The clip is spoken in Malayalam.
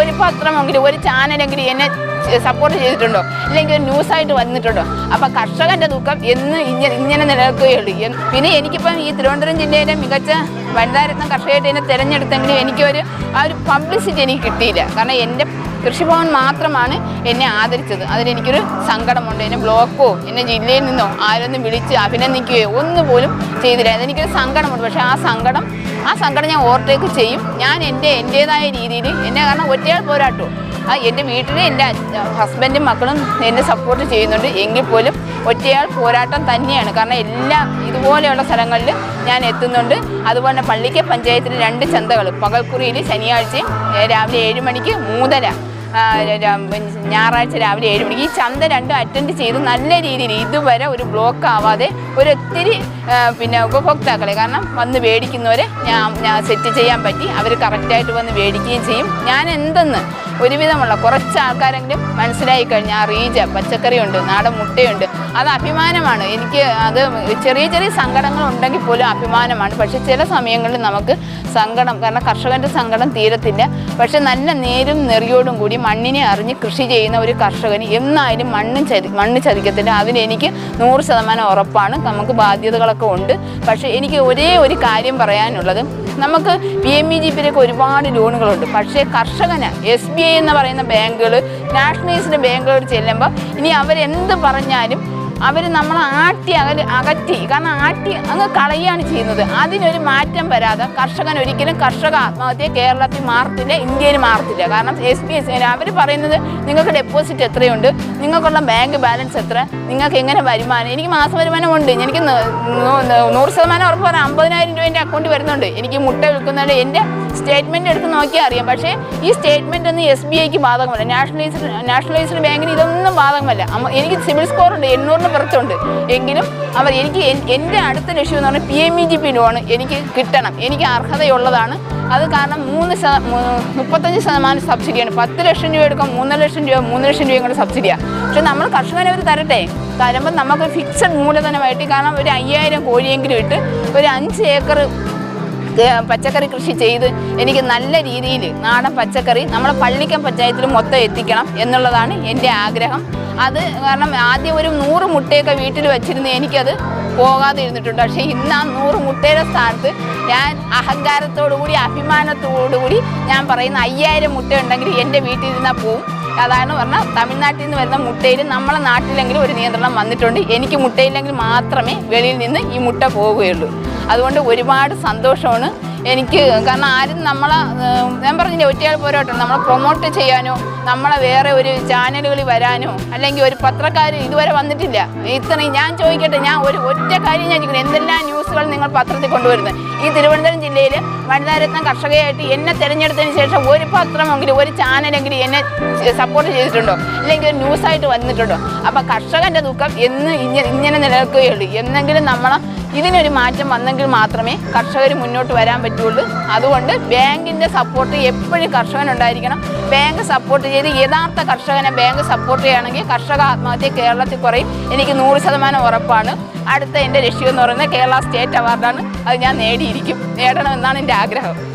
ഒരു പത്രമെങ്കിലും ഒരു ചാനലെങ്കിലും എന്നെ സപ്പോർട്ട് ചെയ്തിട്ടുണ്ടോ? അല്ലെങ്കിൽ ന്യൂസായിട്ട് വന്നിട്ടുണ്ടോ? അപ്പം കർഷകന്റെ ദുഃഖം എന്ന് ഇങ്ങനെ ഇങ്ങനെ നിലനിൽക്കുകയുള്ളൂ. പിന്നെ എനിക്കിപ്പം ഈ തിരുവനന്തപുരം ജില്ലയിലെ മികച്ച വനിതാരത്നം കർഷകരായിട്ട് എന്നെ തിരഞ്ഞെടുത്തെങ്കിലും എനിക്കൊരു ആ ഒരു പബ്ലിസിറ്റി എനിക്ക് കിട്ടിയില്ല. കാരണം എന്റെ കൃഷിഭവൻ മാത്രമാണ് എന്നെ ആദരിച്ചത്. അതിലെനിക്കൊരു സങ്കടമുണ്ട്. എന്നെ ബ്ലോക്കോ എന്നെ ജില്ലയിൽ നിന്നോ ആരൊന്നും വിളിച്ച് അഭിനന്ദിക്കുകയോ ഒന്നും പോലും ചെയ്തില്ല. അതെനിക്കൊരു സങ്കടമുണ്ട്. പക്ഷേ ആ സങ്കടം ആ സങ്കടം ഞാൻ ഓവർടേക്ക് ചെയ്യും. ഞാൻ എന്റെ എന്റേതായ രീതിയിൽ എന്നെ കാരണം ഒറ്റയാൾ പോരാട്ടോ. എന്റെ വീട്ടിൽ എന്റെ ഹസ്ബൻഡും മക്കളും എന്നെ സപ്പോർട്ട് ചെയ്യുന്നുണ്ട്. എങ്കിൽ പോലും ഒറ്റയാൾ പോരാട്ടം തന്നെയാണ്. കാരണം എല്ലാ ഇതുപോലെയുള്ള സ്ഥലങ്ങളിൽ ഞാൻ എത്തുന്നുണ്ട്. അതുപോലെ തന്നെ പള്ളിക്ക പഞ്ചായത്തിൽ രണ്ട് ചന്തകൾ പകൽക്കുറിയിൽ ശനിയാഴ്ചയും രാവിലെ ഏഴ് മണിക്ക് ആ, ഞായറാഴ്ച രാവിലെ ഏഴ് മണിക്ക് ഈ ചന്ത രണ്ടും അറ്റൻഡ് ചെയ്ത് നല്ല രീതിയിൽ ഇതുവരെ ഒരു ബ്ലോക്ക് ആവാതെ ഒരൊത്തിരി പിന്നെ ഉപഭോക്താക്കളെ കാരണം വന്ന് മേടിക്കുന്നവരെ ഞാൻ സെറ്റ് ചെയ്യാൻ പറ്റി. അവർ കറക്റ്റായിട്ട് വന്ന് മേടിക്കുകയും ചെയ്യും. ഞാൻ എന്തെന്ന് ഒരുവിധമുള്ള കുറച്ച് ആൾക്കാരെങ്കിലും മനസ്സിലായി കഴിഞ്ഞാൽ റീജ പച്ചക്കറിയുണ്ട് നാടൻ മുട്ടയുണ്ട്. അത് അഭിമാനമാണ്. എനിക്ക് അത് ചെറിയ ചെറിയ സങ്കടങ്ങൾ ഉണ്ടെങ്കിൽ പോലും അഭിമാനമാണ്. പക്ഷെ ചില സമയങ്ങളിൽ നമുക്ക് സങ്കടം കാരണം കർഷകന്റെ സങ്കടം തീരത്തില്ല. പക്ഷെ നല്ല നേരും നെറിയോടും കൂടി മണ്ണിനെ അറിഞ്ഞ് കൃഷി ചെയ്യുന്ന ഒരു കർഷകന് എന്നായാലും മണ്ണും ചതി മണ്ണ് ചതിക്കത്തില്ല. അതിന് എനിക്ക് നൂറ് ശതമാനം ഉറപ്പാണ്. നമുക്ക് ബാധ്യതകളൊക്കെ ഉണ്ട്. പക്ഷേ എനിക്ക് ഒരേ ഒരു കാര്യം പറയാനുള്ളത്. നമുക്ക് പി എം ഇ ജി പിയിലൊക്കെ ഒരുപാട് ലോണുകളുണ്ട് പക്ഷേ കർഷകന് എസ് ബി ഐ എന്ന് പറയുന്ന ബാങ്കുകൾ നാഷണലൈസ്ഡ് ബാങ്കുകൾ ചെല്ലുമ്പോൾ ഇനി അവരെന്ത് പറഞ്ഞാലും അവർ നമ്മളെ ആട്ടി അകൽ അകറ്റി കാരണം ആട്ടി അങ്ങ് കളയുകയാണ് ചെയ്യുന്നത്. അതിനൊരു മാറ്റം വരാതെ കർഷകൻ ഒരിക്കലും കർഷക ആത്മഹത്യ കേരളത്തിൽ മാറത്തില്ല ഇന്ത്യയിൽ മാറത്തില്ല. കാരണം എസ് ബി എസ് അവർ പറയുന്നത് നിങ്ങൾക്ക് ഡെപ്പോസിറ്റ് എത്രയുണ്ട് നിങ്ങൾക്കുള്ള ബാങ്ക് ബാലൻസ് എത്ര നിങ്ങൾക്ക് എങ്ങനെ വരുമാനം? എനിക്ക് മാസ വരുമാനം ഉണ്ട് എനിക്ക് നൂറ് ശതമാനം ഉറപ്പ് പറയാം അമ്പതിനായിരം രൂപ എന്റെ അക്കൗണ്ട് വരുന്നുണ്ട്. എനിക്ക് മുട്ട വിൽക്കുന്നതിൽ എന്റെ സ്റ്റേറ്റ്മെന്റ് എടുത്ത് നോക്കിയാൽ അറിയാം. പക്ഷേ ഈ സ്റ്റേറ്റ്മെന്റ് ഒന്നും എസ് ബി ഐക്ക് ബാധകമല്ല. നാഷണലൈസ്ഡ് നാഷണലൈസ്ഡ് ബാങ്കിന് ഇതൊന്നും ബാധകമല്ല. എനിക്ക് സിവിൽ സ്കോർ ഉണ്ട്. എണ്ണൂറിന് പുറത്തുണ്ട് എങ്കിലും അവർ എനിക്ക് എൻ- എന്റെ അടുത്ത ലക്ഷ്യം എന്ന് പറഞ്ഞാൽ P M E G P loan എനിക്ക് കിട്ടണം. എനിക്ക് അർഹതയുള്ളതാണ്. അത് കാരണം മൂന്ന് ശത- മുപ്പത്തഞ്ച് ശതമാനം സബ്സിഡിയാണ്. പത്ത് ലക്ഷം രൂപ എടുക്കാം മൂന്നര ലക്ഷം രൂപ മൂന്ന് ലക്ഷം രൂപയും കൂടെ സബ്സിഡിയാണ് പക്ഷെ നമ്മൾ കർഷകനെ അവർ തരട്ടെ? തരുമ്പോൾ നമുക്ക് ഫിക്സഡ് മൂലധനമായിട്ട് കാരണം ഒരു അയ്യായിരം കോഴിയെങ്കിലും ഇട്ട് ഒരു അഞ്ച് ഏക്കർ പച്ചക്കറി കൃഷി ചെയ്ത് എനിക്ക് നല്ല രീതിയിൽ നാടൻ പച്ചക്കറി നമ്മുടെ പള്ളിക്കൻ പഞ്ചായത്തിൽ മൊത്തം എത്തിക്കണം എന്നുള്ളതാണ് എന്റെ ആഗ്രഹം. അത് കാരണം ആദ്യം ഒരു നൂറ് മുട്ടയൊക്കെ വീട്ടിൽ വെച്ചിരുന്ന് എനിക്കത് പോകാതെ ഇരുന്നിട്ടുണ്ട് പക്ഷേ ഇന്ന് ആ നൂറ് മുട്ടയുടെ സ്ഥാനത്ത് ഞാൻ അഹങ്കാരത്തോടുകൂടി അഭിമാനത്തോടുകൂടി അഭിമാനത്തോടു കൂടി ഞാൻ പറയുന്ന അയ്യായിരം മുട്ട ഉണ്ടെങ്കിൽ എന്റെ വീട്ടിൽ ഇരുന്നാൽ പോവും. അതാണ് പറഞ്ഞാൽ തമിഴ്നാട്ടിൽ നിന്ന് വരുന്ന മുട്ടയിൽ നമ്മളെ നാട്ടിലെങ്കിലും ഒരു നിയന്ത്രണം വന്നിട്ടുണ്ട്. എനിക്ക് മുട്ടയില്ലെങ്കിൽ മാത്രമേ വെളിയിൽ നിന്ന് ഈ മുട്ട പോവുകയുള്ളൂ. അതുകൊണ്ട് ഒരുപാട് സന്തോഷമാണ് എനിക്ക് കാരണം ആരും നമ്മളെ ഞാൻ പറഞ്ഞില്ലേ ഒറ്റയാൾ പോരാട്ടം. നമ്മളെ പ്രൊമോട്ട് ചെയ്യാനോ നമ്മളെ വേറെ ഒരു ചാനലുകളിൽ വരാനോ അല്ലെങ്കിൽ ഒരു പത്രക്കാർ ഇതുവരെ വന്നിട്ടില്ല. ഇത്രയും ഞാൻ ചോദിക്കട്ടെ ഞാൻ ഒരു ഒറ്റ കാര്യം ഞാൻ ചോദിക്കുന്നത് എന്തെല്ലാം ന്യൂസുകൾ നിങ്ങൾ പത്രത്തിൽ കൊണ്ടുവരുന്നത്? ഈ തിരുവനന്തപുരം ജില്ലയിൽ വനിതാരത്നം കർഷകയായിട്ട് എന്നെ തിരഞ്ഞെടുത്തതിന് ശേഷം ഒരു പത്രമെങ്കിലും ഒരു ചാനലെങ്കിലും എന്നെ സപ്പോർട്ട് ചെയ്തിട്ടുണ്ടോ? അല്ലെങ്കിൽ ഒരു ന്യൂസായിട്ട് വന്നിട്ടുണ്ടോ? അപ്പം കർഷകന്റെ ദുഃഖം എന്ന് ഇങ്ങനെ ഇങ്ങനെ നിലനിൽക്കുകയുള്ളൂ. എന്നെങ്കിലും നമ്മളെ ഇതിനൊരു മാറ്റം വന്നെങ്കിൽ മാത്രമേ കർഷകർ മുന്നോട്ട് വരാൻ പറ്റുള്ളൂ അതുകൊണ്ട് ബാങ്കിന്റെ സപ്പോർട്ട് എപ്പോഴും കർഷകനുണ്ടായിരിക്കണം. ബാങ്ക് സപ്പോർട്ട് ചെയ്ത് യഥാർത്ഥ കർഷകനെ ബാങ്ക് സപ്പോർട്ട് ചെയ്യുകയാണെങ്കിൽ കർഷക ആത്മഹത്യ കേരളത്തിൽ കുറയും. എനിക്ക് നൂറ് ശതമാനം ഉറപ്പാണ്. അടുത്ത എന്റെ ലക്ഷ്യം എന്ന് പറയുന്നത് കേരള സ്റ്റേറ്റ് അവാർഡാണ്. അത് ഞാൻ നേടിയിരിക്കും. നേടണമെന്നാണ് എന്റെ ആഗ്രഹം.